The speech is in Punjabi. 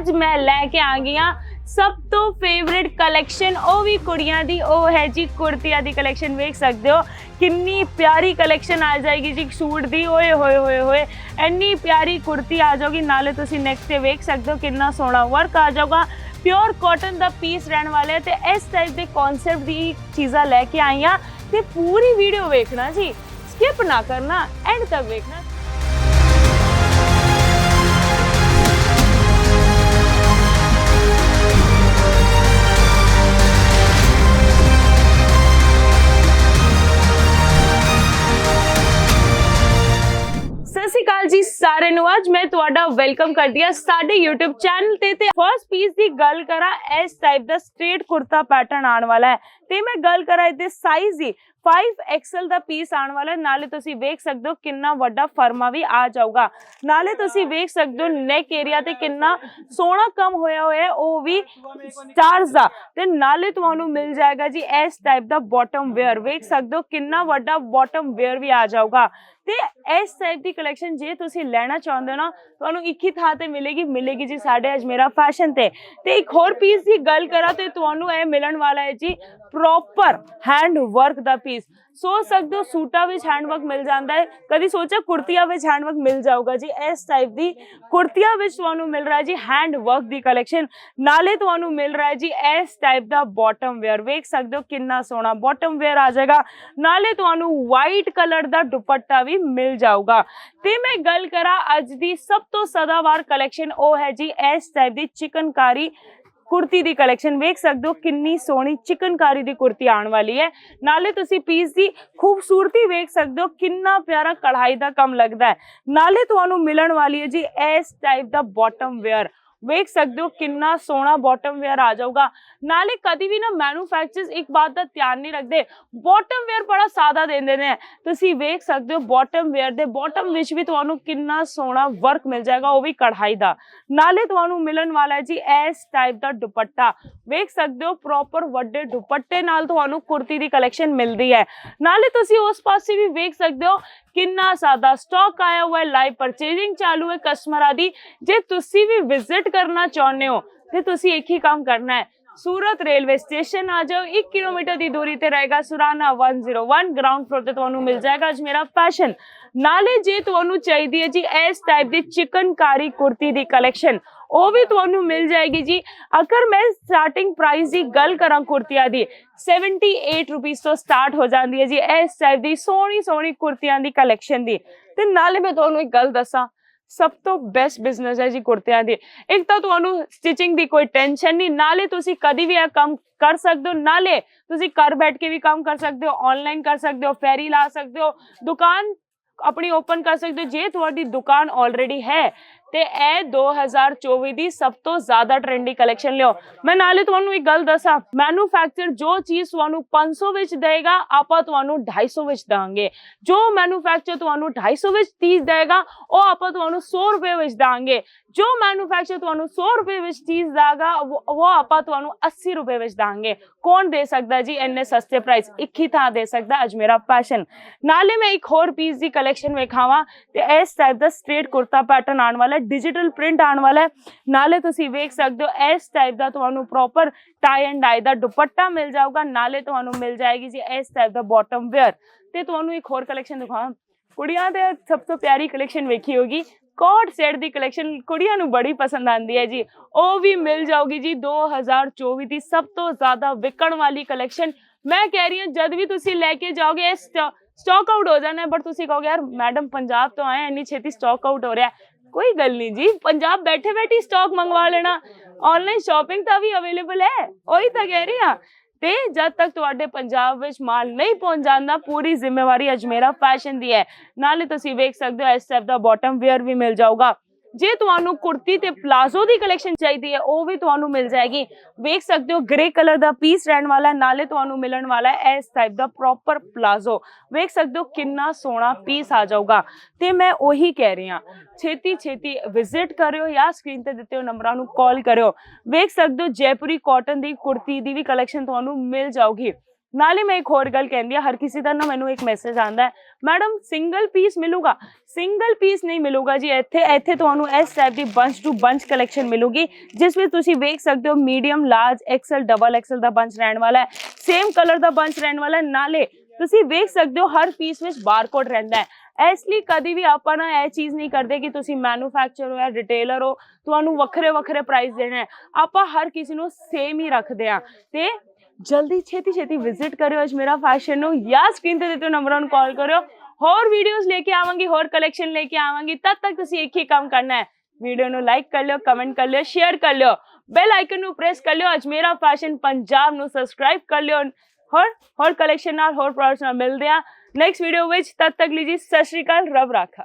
ਅੱਜ ਮੈਂ ਲੈ ਕੇ ਆ ਗਈ ਹਾਂ ਸਭ ਤੋਂ ਫੇਵਰਿਟ ਕਲੈਕਸ਼ਨ ਉਹ ਵੀ ਕੁੜੀਆਂ ਦੀ, ਉਹ ਹੈ ਜੀ ਕੁੜਤੀਆਂ ਦੀ ਕਲੈਕਸ਼ਨ ਵੇਖ ਸਕਦੇ ਹੋ। ਕਿੰਨੀ ਪਿਆਰੀ ਕਲੈਕਸ਼ਨ ਆ ਜਾਏਗੀ ਜੀ, ਸੂਟ ਦੀ, ਓਏ ਹੋਏ ਹੋਏ ਹੋਏ। ਇੰਨੀ ਪਿਆਰੀ ਕੁੜਤੀ ਆ ਜਾਊਗੀ, ਨਾਲੇ ਤੁਸੀਂ ਨੈਕਸਟ ਤੇ ਵੇਖ ਸਕਦੇ ਹੋ ਕਿੰਨਾ ਸੋਹਣਾ ਵਰਕ ਆ ਜਾਊਗਾ। ਪਿਓਰ ਕਾਟਨ ਦਾ ਪੀਸ ਰਹਿਣ ਵਾਲਾ ਹੈ ਤੇ ਇਸ ਟਾਈਪ ਦੇ ਕਨਸੈਪਟ ਦੀ ਚੀਜ਼ਾਂ ਲੈ ਕੇ ਆਈਆਂ ਹਾਂ ਤੇ ਪੂਰੀ ਵੀਡੀਓ ਵੇਖਣਾ ਜੀ। ਸਕਿਪ ਨਾ ਕਰਨਾ ਐਂਡ ਤੱਕ ਵੇਖਣਾ। ਸਾਰਿਆਂ ਨੂੰ ਅੱਜ ਮੈਂ ਤੁਹਾਡਾ ਵੈਲਕਮ ਕਰਦੀ ਆ ਸਾਡੇ YouTube ਚੈਨਲ ਤੇ ਤੇ ਫਰਸਟ ਪੀਸ ਦੀ ਗੱਲ ਕਰਾਂ, ਇਸ ਟਾਈਪ ਦਾ ਸਟ੍ਰੇਟ ਕੁਰਤਾ ਪੈਟਰਨ ਆਉਣ ਵਾਲਾ ਹੈ। ਤੇ ਮੈਂ ਗੱਲ ਕਰਾਂ ਇਹਦੇ ਸਾਈਜ਼ ਦੀ। 5XL ਦਾ ਪੀਸ ਆਉਣ ਵਾਲਾ ਨਾਲੇ ਤੁਸੀਂ ਵੇਖ ਸਕਦੇ ਹੋ ਕਿੰਨਾ ਵੱਡਾ ਫਰਮਾ ਵੀ ਆ ਜਾਊਗਾ। ਨਾਲੇ ਤੁਸੀਂ ਵੇਖ ਸਕਦੇ ਹੋ ਨੈਕ ਏਰੀਆ ਤੇ ਕਿੰਨਾ ਸੋਹਣਾ ਕੰਮ ਹੋਇਆ ਹੋਇਆ ਹੈ ਉਹ ਵੀ ਸਟਾਰਸ ਦਾ। ਤੇ ਨਾਲੇ ਤੁਹਾਨੂੰ ਮਿਲ ਜਾਏਗਾ ਜੀ ਇਸ ਟਾਈਪ ਦਾ ਬਾਟਮ ਵੇਅਰ ਵੇਖ ਸਕਦੇ ਹੋ ਕਿੰਨਾ ਵੱਡਾ ਬਾਟਮ ਵੇਅਰ ਵੀ ਆ ਜਾਊਗਾ। ਤੇ ਇਸ ਟਾਈਪ ਦੀ ਕਲੈਕਸ਼ਨ ਜੇ ਤੁਸੀਂ ਲੈਣਾ ਚਾਹੁੰਦੇ ਹੋ ਨਾ ਤੁਹਾਨੂੰ ਇੱਕ ਹੀ ਥਾਂ ਤੇ ਮਿਲੇਗੀ ਮਿਲੇਗੀ ਜੀ ਸਾਡੇ ਅਜਮੇਰਾ ਫੈਸ਼ਨ ਤੇ। ਤੇ ਇੱਕ ਹੋਰ ਪੀਸ ਦੀ ਗੱਲ ਕਰਾਂ ਤੇ ਤੁਹਾਨੂੰ ਇਹ ਮਿਲਣ ਵਾਲਾ ਹੈ ਜੀ ਪ੍ਰੋਪਰ ਹੈਂਡ ਵਰਕ ਦਾ ਪੀਸ ਸੋਚ ਸਕਦੇ ਹੋ, ਸੂਟਾਂ ਵਿੱਚ ਹੈਂਡ ਵਰਕ ਮਿਲ ਜਾਂਦਾ ਹੈ। ਕਦੀ ਸੋਚਿਆ ਕੁੜਤੀਆਂ ਵਿੱਚ ਹੈਂਡ ਵਰਕ ਮਿਲ ਜਾਊਗਾ ਜੀ? ਇਸ ਟਾਈਪ ਦੀ ਕੁੜਤੀਆਂ ਵਿੱਚ ਤੁਹਾਨੂੰ ਮਿਲ ਰਿਹਾ ਜੀ ਹੈਂਡ ਵਰਕ ਦੀ ਕਲੈਕਸ਼ਨ ਨਾਲੇ ਤੁਹਾਨੂੰ ਮਿਲ ਰਿਹਾ ਜੀ ਇਸ ਟਾਈਪ ਦਾ ਬਾਟਮ ਵੇਅਰ ਵੇਖ ਸਕਦੇ ਹੋ ਕਿੰਨਾ ਸੋਹਣਾ ਬਾਟਮ ਵੇਅਰ ਆ ਜਾਏਗਾ। ਨਾਲੇ ਤੁਹਾਨੂੰ ਵਾਈਟ ਕਲਰ ਦਾ ਦੁਪੱਟਾ ਵੀ ਮਿਲ ਜਾਊਗਾ। ਤੇ ਮੈਂ ਗੱਲ ਕਰਾਂ ਅੱਜ ਦੀ ਸਭ ਤੋਂ ਸਦਾਵਾਰ ਕਲੈਕਸ਼ਨ ਉਹ ਹੈ ਜੀ ਇਸ ਟਾਈਪ ਦੀ ਚਿਕਨਕਾਰੀ ਕੁਰਤੀ ਦੀ ਕਲੈਕਸ਼ਨ ਵੇਖ ਸਕਦੇ ਹੋ, ਕਿੰਨੀ ਸੋਹਣੀ ਚਿਕਨਕਾਰੀ ਦੀ ਕੁਰਤੀ ਆਉਣ ਵਾਲੀ ਹੈ। ਨਾਲੇ ਤੁਸੀਂ ਪੀਸ ਦੀ ਖੂਬਸੂਰਤੀ ਵੇਖ ਸਕਦੇ ਹੋ, ਕਿੰਨਾ ਪਿਆਰਾ ਕਢਾਈ ਦਾ ਕੰਮ ਲੱਗਦਾ ਹੈ। ਨਾਲੇ ਤੁਹਾਨੂੰ ਮਿਲਣ ਵਾਲੀ ਹੈ ਜੀ, ਇਸ ਟਾਈਪ ਦਾ ਬਾਟਮ ਵੇਅਰ ਵੇਖ ਸਕਦੇ ਹੋ ਕਿੰਨਾ ਸੋਹਣਾ ਬਾਟਮ ਵੇਅਰ ਆ ਜਾਊਗਾ। ਨਾਲੇ ਕਦੀ ਵੀ ਨਾ ਮੈਨੂਫੈਕਚਰਰਸ ਇੱਕ ਬਾਤ ਦਾ ਧਿਆਨ ਨਹੀਂ ਰੱਖਦੇ ਬਾਟਮ ਵੇਅਰ ਬੜਾ ਸਾਦਾ ਦਿੰਦੇ ਨੇ। ਤੁਸੀਂ ਵੇਖ ਸਕਦੇ ਹੋ ਬਾਟਮ ਵੇਅਰ ਦੇ ਬਾਟਮ ਵਿੱਚ ਵੀ ਤੁਹਾਨੂੰ ਕਿੰਨਾ ਸੋਹਣਾ ਵਰਕ ਮਿਲ ਜਾਏਗਾ, ਉਹ ਵੀ ਕਢਾਈ ਦਾ। ਨਾਲੇ ਤੁਹਾਨੂੰ ਮਿਲਣ ਵਾਲਾ ਜੀ ਇਸ ਟਾਈਪ ਦਾ ਦੁਪੱਟਾ। ਵੇਖ ਸਕਦੇ ਹੋ ਪ੍ਰੋਪਰ ਵੱਡੇ ਦੁਪੱਟੇ ਨਾਲ ਤੁਹਾਨੂੰ ਕੁਰਤੀ ਦੀ ਕਲੈਕਸ਼ਨ ਮਿਲਦੀ ਹੈ। ਨਾਲੇ ਤੁਸੀਂ ਉਸ ਪਾਸੇ ਵੀ ਵੇਖ ਸਕਦੇ ਹੋ ਕਿੰਨਾ ਸਾਦਾ ਸਟਾਕ ਆਇਆ ਹੋਇਆ ਹੈ ਲਾਈਵ ਪਰਚੇਜ਼ਿੰਗ ਚਾਲੂ ਹੈ ਕਸਟਮਰਾਂ ਦੀ ਜੇ ਤੁਸੀਂ ਵੀ ਵਿਜ਼ਿਟ ਕਰਨਾ ਚਾਹੁੰਦੇ ਹੋ ਤੇ ਤੁਸੀਂ ਇੱਕ ਹੀ ਕੰਮ ਕਰਨਾ ਹੈ। ਸੂਰਤ ਰੇਲਵੇ ਸਟੇਸ਼ਨ ਆ ਜਾਓ 1 ਕਿਲੋਮੀਟਰ ਦੀ ਦੂਰੀ ਤੇ ਰਹੇਗਾ ਸੁਰਾਨਾ 101 ਗਰਾਊਂਡ ਫਲੋਰ ਤੇ ਤੁਹਾਨੂੰ ਮਿਲ ਜਾਏਗਾ ਅੱਜ ਮੇਰਾ ਫੈਸ਼ਨ ਨਾਲੇ ਜੇ ਤੁਹਾਨੂੰ ਚਾਹੀਦੀ ਹੈ ਜੀ ਇਸ ਟਾਈਪ ਦੀ ਚਿਕਨਕਾਰੀ ਕੁਰਤੀ ਦੀ ਕਲੈਕਸ਼ਨ ਉਹ ਵੀ ਤੁਹਾਨੂੰ ਮਿਲ ਜਾਏਗੀ ਜੀ। ਅਗਰ ਮੈਂ ਸਟਾਰਟਿੰਗ ਪ੍ਰਾਈਸ ਦੀ ਗੱਲ ਕਰਾਂ ਕੁਰਤੀਆਂ ਦੀ 78 ਰੁਪਏ ਤੋਂ ਸਟਾਰਟ ਹੋ ਜਾਂਦੀ ਹੈ ਜੀ ਇਸ ਟਾਈਪ ਦੀ ਸੋਹਣੀ ਸੋਹਣੀ ਕੁਰਤੀਆਂ ਦੀ ਕਲੈਕਸ਼ਨ ਦੀ। ਤੇ ਨਾਲੇ ਮੈਂ ਤੁਹਾਨੂੰ ਇੱਕ ਗੱਲ ਦੱਸਾਂ ਸਭ ਤੋਂ ਬੈਸਟ ਬਿਜ਼ਨਸ ਹੈ ਜੀ ਕੁੜਤਿਆਂ ਦੀ। ਇੱਕ ਤਾਂ ਤੁਹਾਨੂੰ ਸਟਿਚਿੰਗ ਦੀ ਕੋਈ ਟੈਨਸ਼ਨ ਨਹੀਂ, ਨਾਲੇ ਤੁਸੀਂ ਕਦੀ ਵੀ ਇਹ ਕੰਮ ਕਰ ਸਕਦੇ ਹੋ, ਨਾਲੇ ਤੁਸੀਂ ਘਰ ਬੈਠ ਕੇ ਵੀ ਕੰਮ ਕਰ ਸਕਦੇ ਹੋ ਆਨਲਾਈਨ ਕਰ ਸਕਦੇ ਹੋ ਫੈਰੀ ਲਾ ਸਕਦੇ ਹੋ, ਦੁਕਾਨ ਆਪਣੀ ਓਪਨ ਕਰ ਸਕਦੇ ਹੋ, ਜੇ ਤੁਹਾਡੀ ਦੁਕਾਨ ਆਲਰੇਡੀ ਹੈ ਤੇ ਇਹ 2024 ਦੀ ਸਭ ਤੋਂ ਜ਼ਿਆਦਾ ਟ੍ਰੈਂਡੀ ਕਲੈਕਸ਼ਨ ਲਿਓ ਮੈਂ ਨਾਲੇ ਤੁਹਾਨੂੰ ਇੱਕ ਗੱਲ ਦੱਸਾਂ ਮੈਨੂਫੈਕਚਰ ਜੋ ਚੀਜ਼ ਤੁਹਾਨੂੰ 500 ਵਿੱਚ ਦੇਗਾ ਆਪਾਂ ਤੁਹਾਨੂੰ 250 ਵਿੱਚ ਦਾਂਗੇ ਜੋ ਮੈਨੂਫੈਕਚਰ ਤੁਹਾਨੂੰ 250 ਵਿੱਚ ਚੀਜ਼ ਦੇਗਾ ਉਹ ਆਪਾਂ ਤੁਹਾਨੂੰ 100 ਰੁਪਏ ਵਿੱਚ ਦਾਂਗੇ ਜੋ ਮੈਨੂਫੈਕਚਰ ਤੁਹਾਨੂੰ 100 ਰੁਪਏ ਵਿੱਚ ਚੀਜ਼ ਦਾਗਾ ਉਹ ਆਪਾਂ ਤੁਹਾਨੂੰ 80 ਰੁਪਏ ਵਿੱਚ ਦਾਂਗੇ ਕੌਣ ਦੇ ਸਕਦਾ ਜੀ? ਇੰਨੇ ਸਸਤੇ ਪ੍ਰਾਈਸ ਇੱਕ ਹੀ ਥਾਂ ਦੇ ਸਕਦਾ ਅੱਜ ਮੇਰਾ ਪੈਸ਼ਨ ਨਾਲੇ ਮੈਂ ਇੱਕ ਹੋਰ ਪੀਸ ਦੀ ਕਲੈਕਸ਼ਨ ਵੇਖਾਵਾਂ ਤੇ ਇਸ ਟਾਈਪ ਦਾ ਸਟ੍ਰੇਟ ਕੁਰਤਾ ਪੈਟਰਨ ਆਉਣ ਵਾਲਾ ਡਿਜੀਟਲ ਪ੍ਰਿੰਟ ਆਉਣ ਵਾਲਾ ਹੈ। ਨਾਲੇ ਤੁਸੀਂ ਵੇਖ ਸਕਦੇ ਹੋ, ਇਸ ਟਾਈਪ ਦਾ ਤੁਹਾਨੂੰ ਪ੍ਰੋਪਰ ਟਾਈ ਐਂਡ ਡਾਈ ਦਾ ਦੁਪੱਟਾ ਮਿਲ ਜਾਊਗਾ। ਨਾਲੇ ਤੁਹਾਨੂੰ ਮਿਲ ਜਾਏਗੀ ਜੀ ਇਸ ਟਾਈਪ ਦਾ ਬਾਟਮ ਵੇਅਰ ਤੇ ਤੁਹਾਨੂੰ ਇੱਕ ਹੋਰ ਕਲੈਕਸ਼ਨ ਦਿਖਾਵਾਂ ਕੁੜੀਆਂ ਦੇ ਸਭ ਤੋਂ ਪਿਆਰੀ ਕਲੈਕਸ਼ਨ ਵੇਖੀ ਹੋਗੀ ਕੋਟ ਸੈਟ ਦੀ ਕਲੈਕਸ਼ਨ ਕੁੜੀਆਂ ਨੂੰ ਬੜੀ ਪਸੰਦ ਆਉਂਦੀ ਹੈ ਜੀ। ਉਹ ਵੀ ਮਿਲ ਜਾਊਗੀ ਜੀ 2024 ਦੀ ਸਭ ਤੋਂ ਜ਼ਿਆਦਾ ਵਿਕਣ ਵਾਲੀ ਕਲੈਕਸ਼ਨ ਮੈਂ ਕਹਿ ਰਹੀ ਹਾਂ, ਜਦ ਵੀ ਤੁਸੀਂ ਲੈ ਕੇ ਜਾਓਗੇ ਸਟਾਕ ਆਊਟ ਹੋ ਜਾਣਾ ਬਟ ਤੁਸੀਂ ਕਹੋਗੇ, ਯਾਰ ਮੈਡਮ ਪੰਜਾਬ ਤੋਂ ਆਏ ਇੰਨੀ ਛੇਤੀ ਸਟਾਕ ਆਊਟ ਹੋ ਰਿਹਾ ਕੋਈ ਗੱਲ ਨਹੀਂ ਜੀ, ਪੰਜਾਬ ਬੈਠੇ ਬੈਠੇ ਸਟਾਕ ਮੰਗਵਾ ਲੈਣਾ। ਆਨਲਾਈਨ ਸ਼ਾਪਿੰਗ ਤਾਂ ਵੀ ਅਵੇਲੇਬਲ ਹੈ, ਉਹੀ ਤਾਂ ਕਹਿ ਰਹੀ ਹਾਂ। ਤੇ ਜਦ ਤੱਕ ਤੁਹਾਡੇ ਪੰਜਾਬ ਵਿੱਚ ਮਾਲ ਨਹੀਂ ਪਹੁੰਚ ਜਾਂਦਾ ਪੂਰੀ ਜ਼ਿੰਮੇਵਾਰੀ ਅਜਮੇਰਾ ਫੈਸ਼ਨ ਦੀ ਹੈ। ਨਾਲੇ ਤੁਸੀਂ ਵੇਖ ਸਕਦੇ ਹੋ ਇਸ ਟਾਈਪ ਦਾ ਬਾਟਮ ਵੇਅਰ ਵੀ ਮਿਲ ਜਾਊਗਾ। ਜੇ ਤੁਹਾਨੂੰ ਕੁੜਤੀ ਤੇ ਪਲਾਜ਼ੋ ਦੀ ਕਲੈਕਸ਼ਨ ਚਾਹੀਦੀ ਹੈ, ਉਹ ਵੀ ਤੁਹਾਨੂੰ ਮਿਲ ਜਾਏਗੀ। ਵੇਖ ਸਕਦੇ ਹੋ ਗ੍ਰੇ ਕਲਰ ਦਾ ਪੀਸ ਰਹਿਣ ਵਾਲਾ ਨਾਲੇ ਤੁਹਾਨੂੰ ਮਿਲਣ ਵਾਲਾ ਹੈ ਇਸ ਟਾਈਪ ਦਾ ਪ੍ਰੋਪਰ ਪਲਾਜ਼ੋ। ਵੇਖ ਸਕਦੇ ਹੋ, ਕਿੰਨਾ ਸੋਹਣਾ ਪੀਸ ਆ ਜਾਊਗਾ। ਤੇ ਮੈਂ ਉਹੀ ਕਹਿ ਰਹੀ ਹਾਂ ਛੇਤੀ ਛੇਤੀ ਵਿਜ਼ਿਟ ਕਰਿਓ ਜਾਂ ਸਕਰੀਨ ਤੇ ਦਿੱਤੇ ਹੋ ਨੰਬਰਾਂ ਨੂੰ ਕਾਲ ਕਰਿਓ। ਵੇਖ ਸਕਦੇ ਹੋ, ਜੈਪੁਰੀ ਕਾਟਨ ਦੀ ਕੁੜਤੀ ਦੀ ਵੀ ਕਲੈਕਸ਼ਨ ਤੁਹਾਨੂੰ ਮਿਲ ਜਾਊਗੀ। ਨਾਲੇ ਮੈਂ ਇੱਕ ਹੋਰ ਗੱਲ ਕਹਿੰਦੀ ਆ ਹਰ ਕਿਸੇ ਦਾ ਨਾ ਮੈਨੂੰ ਇੱਕ ਮੈਸੇਜ ਆਂਦਾ ਹੈ ਮੈਡਮ ਸਿੰਗਲ ਪੀਸ ਮਿਲੂਗਾ? ਸਿੰਗਲ ਪੀਸ ਨਹੀਂ ਮਿਲੂਗਾ ਜੀ, ਇੱਥੇ ਇੱਥੇ ਤੁਹਾਨੂੰ ਇਸ ਟਾਈਪ ਦੀ ਬੰਚ ਟੂ ਬੰਚ ਕਲੈਕਸ਼ਨ ਮਿਲੂਗੀ, ਜਿਸ ਵਿੱਚ ਤੁਸੀਂ ਵੇਖ ਸਕਦੇ ਹੋ medium large XL double XL ਦਾ ਬੰਚ ਰਹਿਣ ਵਾਲਾ ਹੈ ਸੇਮ ਕਲਰ ਦਾ ਬੰਚ ਰਹਿਣ ਵਾਲਾ ਹੈ, ਨਾਲੇ ਤੁਸੀਂ ਵੇਖ ਸਕਦੇ ਹੋ ਹਰ ਪੀਸ ਵਿੱਚ ਬਾਰਕੋਡ ਰਹਿੰਦਾ ਹੈ। ਇਸ ਲਈ ਕਦੀ ਵੀ ਆਪਾਂ ਨਾ ਇਹ ਚੀਜ਼ ਨਹੀਂ ਕਰਦੇ ਕਿ ਤੁਸੀਂ ਮੈਨੂਫੈਕਚਰ ਹੋ ਜਾਂ ਰਿਟੇਲਰ ਹੋ, ਤੁਹਾਨੂੰ ਵੱਖਰੇ ਵੱਖਰੇ ਪ੍ਰਾਈਸ ਦੇਣਾ ਹੈ। ਆਪਾਂ ਹਰ ਕਿਸੇ ਨੂੰ ਸੇਮ ਹੀ ਰੱਖਦੇ ਆ ਤੇ ਜਲਦੀ ਛੇਤੀ ਛੇਤੀ ਵਿਜ਼ਿਟ ਕਰਿਓ ਅਜਮੇਰਾ ਫੈਸ਼ਨ ਨੂੰ ਜਾਂ ਸਕਰੀਨ ਤੇ ਦਿੱਤੇ ਨੰਬਰਾਂ ਨੂੰ ਕਾਲ ਕਰਿਓ। ਹੋਰ ਵੀਡੀਓਜ਼ ਲੈ ਕੇ ਆਵਾਂਗੀ, ਹੋਰ ਕਲੈਕਸ਼ਨ ਲੈ ਕੇ ਆਵਾਂਗੀ, ਤਦ ਤੱਕ ਤੁਸੀਂ ਇੱਕ ਹੀ ਕੰਮ ਕਰਨਾ ਹੈ। ਵੀਡੀਓ ਨੂੰ ਲਾਈਕ ਕਰ ਲਿਓ ਕਮੈਂਟ ਕਰ ਲਿਓ ਸ਼ੇਅਰ ਕਰ ਲਿਓ। ਬੈਲ ਆਈਕਨ ਨੂੰ ਪ੍ਰੈਸ ਕਰ ਲਿਓ ਅਜਮੇਰਾ ਫੈਸ਼ਨ ਪੰਜਾਬ ਨੂੰ ਸਬਸਕ੍ਰਾਈਬ ਕਰ ਲਿਓ। ਹੋਰ ਹੋਰ ਕਲੈਕਸ਼ਨ ਨਾਲ, ਹੋਰ ਪ੍ਰੋਡਕਟਸ ਨਾਲ ਮਿਲਦੇ ਆ ਨੈਕਸਟ ਵੀਡੀਓ ਵਿੱਚ ਤਦ ਤੱਕ ਲਈ ਜੀ, ਸਤਿ ਸ਼੍ਰੀ ਅਕਾਲ, ਰੱਬ ਰਾਖਾ।